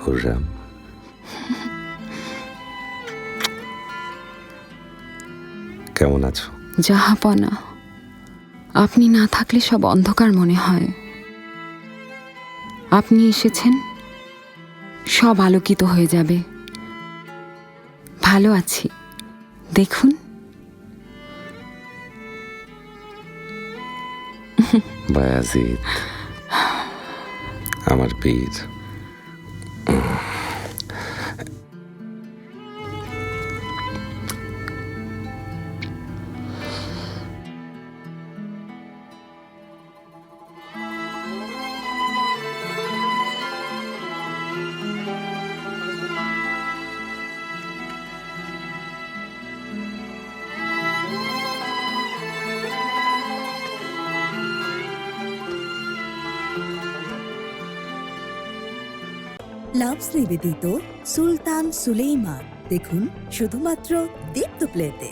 হুররাম কেমন আছো? জাহাপনা আপনি না থাকলে সব অন্ধকার মনে হয়। আপনি এসেছেন, সব আলোকিত হয়ে যাবে। ভালো আছি। দেখুন। বায়াজিদ আমার বীর। লাভস নিবেদিত সুলতান সুলেইমান। দেখুন শুধুমাত্র দীপ্ত প্লেতে।